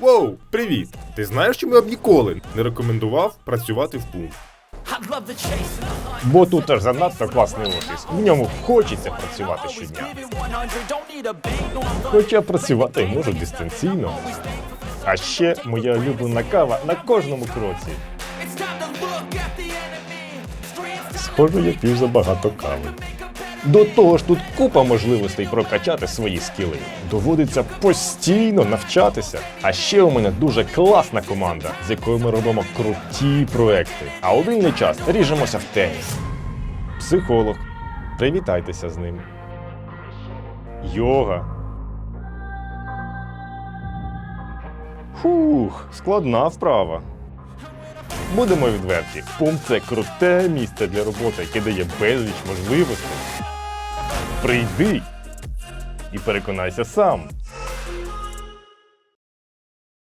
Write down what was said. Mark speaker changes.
Speaker 1: Воу, привіт! Ти знаєш, чому я б ніколи не рекомендував працювати в пункт?
Speaker 2: Бо тут аж занадто класний офіс. В ньому хочеться працювати щодня.
Speaker 3: give it 100, don't need a bank, no I'm
Speaker 2: Хоча працювати можу дистанційно. А ще моя улюблена кава на кожному кроці. Схоже, я пів забагато кави. До того ж, тут купа можливостей прокачати свої скіли. Доводиться постійно навчатися. А ще у мене дуже класна команда, з якою ми робимо круті проекти. А у вільний час ріжемося в теніс. Психолог. Привітайтеся з ним. Йога. Фух, складна вправа. Будемо відверті, пункт це круте місце для роботи, яке дає безліч можливостей. Прийди і переконайся сам.